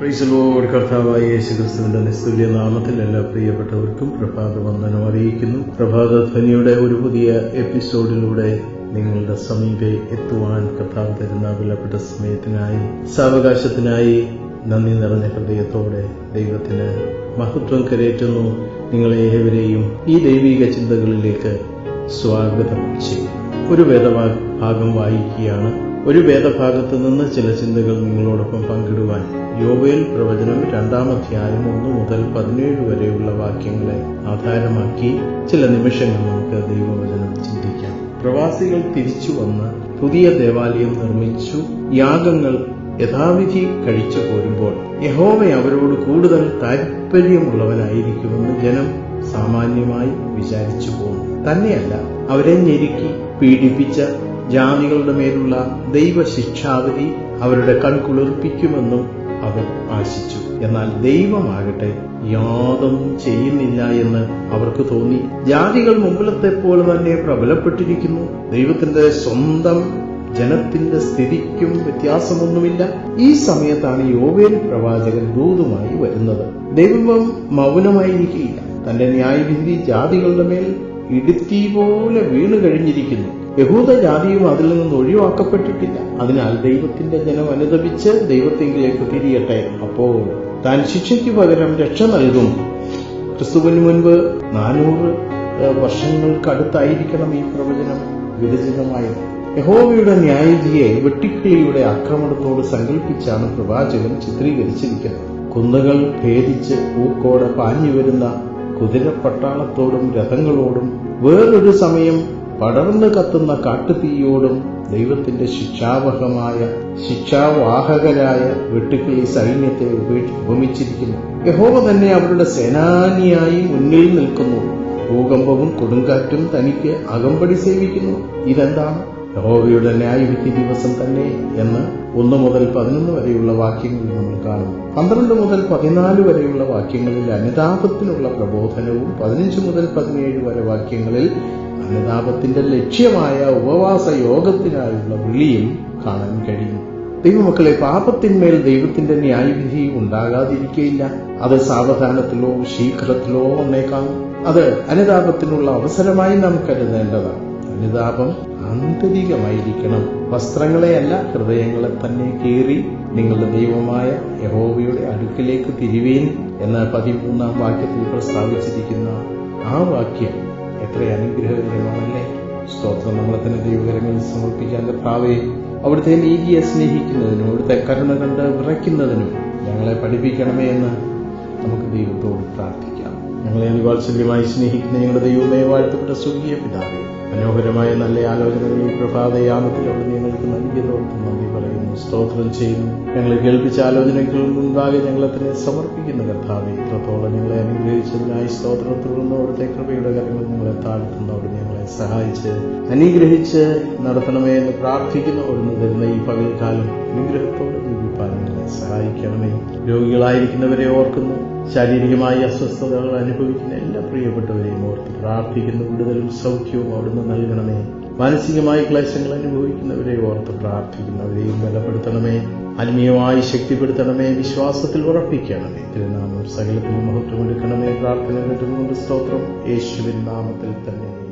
പ്രൈസലോട് കർത്താവായ യേശുക്രിസ്തുവിന്റെ നിസ്തുല്യ നാമത്തിൽ എല്ലാ പ്രിയപ്പെട്ടവർക്കും പ്രഭാത വന്ദനം അറിയിക്കുന്നു. പ്രഭാത ധ്വനിയുടെ ഒരു പുതിയ എപ്പിസോഡിലൂടെ നിങ്ങളുടെ സമീപെ എത്തുവാൻ കർത്താവ് തരുന്ന വിലപ്പെട്ട സമയത്തിനായി സാവകാശത്തിനായി നന്ദി നിറഞ്ഞ ഹൃദയത്തോടെ ദൈവത്തിന് മഹത്വം കരേറ്റുന്നു നിങ്ങളെ ഏവരെയും ഈ ദൈവിക ചിന്തകളിലേക്ക് സ്വാഗതം ചെയ്യും ഒരു വേദഭാഗം വായിക്കുകയാണ്. ഒരു വേദഭാഗത്ത് നിന്ന് ചില ചിന്തകൾ നിങ്ങളോടൊപ്പം പങ്കിടുവാൻ യോവയിൽ പ്രവചനം രണ്ടാം അധ്യായം ഒന്ന് മുതൽ പതിനേഴ് വരെയുള്ള വാക്യങ്ങളെ ആധാരമാക്കി ചില നിമിഷങ്ങൾ നമുക്ക് ദൈവവചനം ചിന്തിക്കാം. പ്രവാസികൾ തിരിച്ചു വന്ന് പുതിയ ദേവാലയം നിർമ്മിച്ചു. യാഗങ്ങൾ യഥാവിധി കഴിച്ചു പോരുമ്പോൾ യഹോവ അവരോട് കൂടുതൽ താൽപ്പര്യമുള്ളവനായിരിക്കുമെന്ന് ജനം സാമാന്യമായി വിചാരിച്ചു പോകുന്നു. തന്നെയല്ല അവരെ ഞെരുക്കി പീഡിപ്പിച്ച ജാതികളുടെ മേലുള്ള ദൈവശിക്ഷാവധി അവരുടെ കൺകുളിർപ്പിക്കുമെന്നും അവർ ആശിച്ചു. എന്നാൽ ദൈവമാകട്ടെ യാതൊന്നും ചെയ്യുന്നില്ല എന്ന് അവർക്ക് തോന്നി. ജാതികൾ മുമ്പിലത്തെ പോലെ തന്നെ പ്രബലപ്പെട്ടിരിക്കുന്നു. ദൈവത്തിന്റെ സ്വന്തം ജനത്തിന്റെ സ്ഥിതിക്കും വ്യത്യാസമൊന്നുമില്ല. ഈ സമയത്താണ് യോവേൽ പ്രവാചകൻ ദൂതുമായി വരുന്നത്. ദൈവം മൗനമായിരിക്കില്ല. തന്റെ ന്യായവിധി ജാതികളുടെ മേൽ ഇടുത്തി പോലെ വീണു കഴിഞ്ഞിരിക്കുന്നു യഹൂദ ജാതിയും അതിൽ നിന്ന് ഒഴിവാക്കപ്പെട്ടിട്ടില്ല. അതിനാൽ ദൈവത്തിന്റെ ജനം അനുദപിച്ച് ദൈവത്തെങ്കിലേക്ക് തിരിയട്ടെ. അപ്പോൾ താൻ ശിക്ഷയ്ക്ക് പകരം രക്ഷ നൽകും. ക്രിസ്തുവിന് മുൻപ് നാനൂറ് വർഷങ്ങൾക്കടുത്തായിരിക്കണം ഈ പ്രവചനം വിരചിതമായത്. യഹോവയുടെ ന്യായവിധിയെ വെട്ടിക്കിളിയുടെ ആക്രമണത്തോട് സങ്കല്പിച്ചാണ് പ്രവാചകൻ ചിത്രീകരിച്ചിരിക്കുന്നത്. കുന്നുകൾ ഭേദിച്ച് പൂക്കോടെ പാഞ്ഞു വരുന്ന കുതിരപ്പട്ടാളത്തോടും രഥങ്ങളോടും വേറൊരു സമയം പടർന്നു കത്തുന്ന കാട്ടുതീയോടും ദൈവത്തിന്റെ ശിക്ഷാവഹമായ ശിക്ഷാവാഹകരായ വെട്ടുക്കിളി സൈന്യത്തെ ഉപമിച്ചിരിക്കുന്നു. യഹോവ തന്നെ അവരുടെ സേനാനിയായി മുന്നിൽ നിൽക്കുന്നു. ഭൂകമ്പവും കൊടുങ്കാറ്റും തനിക്ക് അകമ്പടി സേവിക്കുന്നു. ഇതെന്താണ്? യഹോവയുടെ ന്യായവിധി ദിവസം തന്നെ എന്ന് ഒന്ന് മുതൽ പതിനൊന്ന് വരെയുള്ള വാക്യങ്ങളിൽ നമ്മൾ കാണുന്നു. പന്ത്രണ്ട് മുതൽ പതിനാല് വരെയുള്ള വാക്യങ്ങളിൽ അനുതാപത്തിനുള്ള പ്രബോധനവും പതിനഞ്ച് മുതൽ പതിനേഴ് വരെ വാക്യങ്ങളിൽ അനുതാപത്തിന്റെ ലക്ഷ്യമായ ഉപവാസ യോഗത്തിനായുള്ള വിളിയും കാണാൻ കഴിയും. ദൈവമക്കളെ പാപത്തിന്മേൽ ദൈവത്തിന്റെ ന്യായവിധി ഉണ്ടാകാതിരിക്കയില്ല. അത് സാവധാനത്തിലോ ശീഘ്രത്തിലോ ഒന്നേക്കാം അത് അനുതാപത്തിനുള്ള അവസരമായി നാം കരുതേണ്ടതാണ്. അനുതാപം ആന്തരികമായിരിക്കണം. വസ്ത്രങ്ങളെയല്ല ഹൃദയങ്ങളെ തന്നെ കീറി നിങ്ങളുടെ ദൈവമായ യഹോവയുടെ അടുക്കിലേക്ക് തിരിവീൻ എന്ന പതിമൂന്നാം വാക്യത്തിൽ പ്രസ്താവിച്ചിരിക്കുന്ന ആ വാക്യം എത്ര അനുഗ്രഹകരമാണല്ലേ? സ്തോത്രം നമ്മളെ തന്നെ ദൈവകരങ്ങളിൽ സമർപ്പിക്കാൻ കർത്താവെ അവിടുത്തെ നീതിയെ സ്നേഹിക്കുന്നതിനും അവിടുത്തെ കരുണ കണ്ട് വിറയ്ക്കുന്നതിനും ഞങ്ങളെ പഠിപ്പിക്കണമേ എന്ന് നമുക്ക് ദൈവത്തോട് പ്രാർത്ഥിക്കാം. ഞങ്ങളെ അതിവാത്സല്യമായി സ്നേഹിക്കുന്ന ഞങ്ങളുടെ ദൈവമേ വാഴ്ത്തപ്പെട്ട സ്വകീയ പിതാവേ മനോഹരമായ നല്ല ആലോചനകൾ പ്രഭാതയാമത്തിൽ അവിടെ ഞങ്ങൾക്ക് നന്ദി പറയുന്നു. സ്തോത്രം ചെയ്യുന്നു. ഞങ്ങളെ കേൾപ്പിച്ച ആലോചനകൾ മുൻപാകെ ഞങ്ങളത്തിനെ സമർപ്പിക്കുന്ന കർത്താവെ. ഇത്രത്തോളം ഞങ്ങളെ അനുഗ്രഹിച്ചതിനായി സ്തോത്രം തുടർന്ന് അവിടുത്തെ കൃപയുടെ കരങ്ങൾ ഞങ്ങളെ താഴ്ത്തുന്നവർ ഞങ്ങളെ സഹായിച്ച് അനുഗ്രഹിച്ച് നടത്തണമേ എന്ന് പ്രാർത്ഥിക്കുന്നു. അവിടുന്ന് തരുന്ന ഈ പകൽക്കാലം അനുഗ്രഹത്തോടെ ജീവിപ്പാൻ ഞങ്ങളെ സഹായിക്കണമേ. രോഗികളായിരിക്കുന്നവരെ ഓർക്കുന്നു. ശാരീരികമായി അസ്വസ്ഥതകൾ അനുഭവിക്കുന്ന എല്ലാ പ്രിയപ്പെട്ടവരെയും ഓർത്ത് പ്രാർത്ഥിക്കുന്നു. കൂടുതലും സൗഖ്യവും അവിടുന്ന് നൽകണമേ. മാനസികമായ ക്ലേശങ്ങൾ അനുഭവിക്കുന്നവരെ ഓർത്ത് പ്രാർത്ഥിക്കുന്നവരെയും ബലപ്പെടുത്തണമേ. ആത്മീയമായി ശക്തിപ്പെടുത്തണമേ. വിശ്വാസത്തിൽ ഉറപ്പിക്കണമേ. തിരുനാമം സകലത്തിൽ മഹത്വമെടുക്കണമേ പ്രാർത്ഥന കിട്ടുന്നുണ്ട് സ്തോത്രം. യേശുവിൻ നാമത്തിൽ തന്നെ.